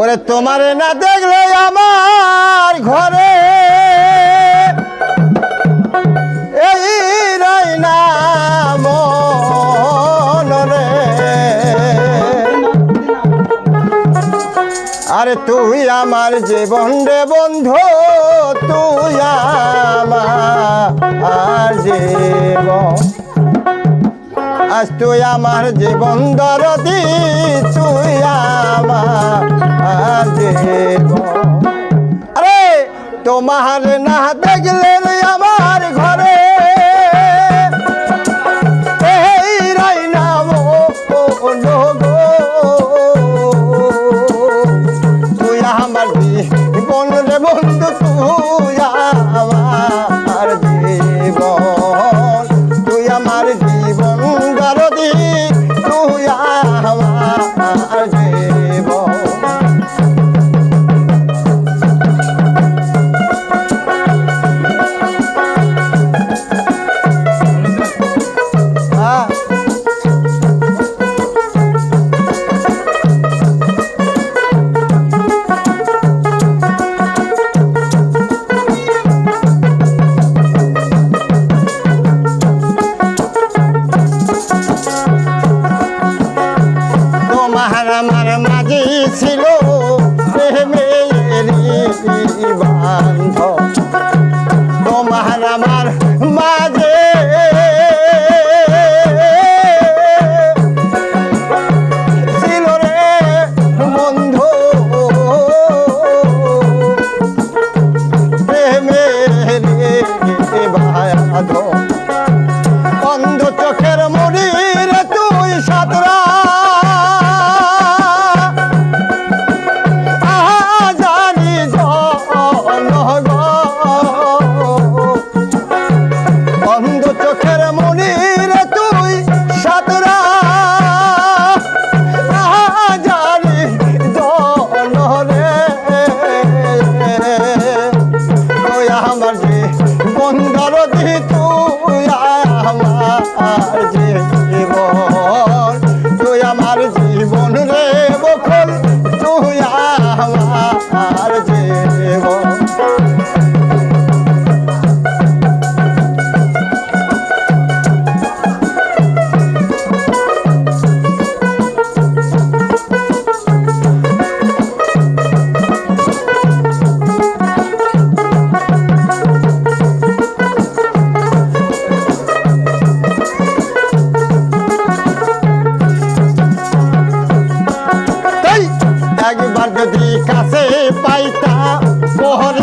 ওরে তোমার না দেখলে আমার ঘরে এই আরে তুই আমার জীবন রে বন্ধু, তুই আমার জীবন। আজ তুই আমার জীবন দরদি তুই আমার আরে তোমার না দেখলে আমার 我。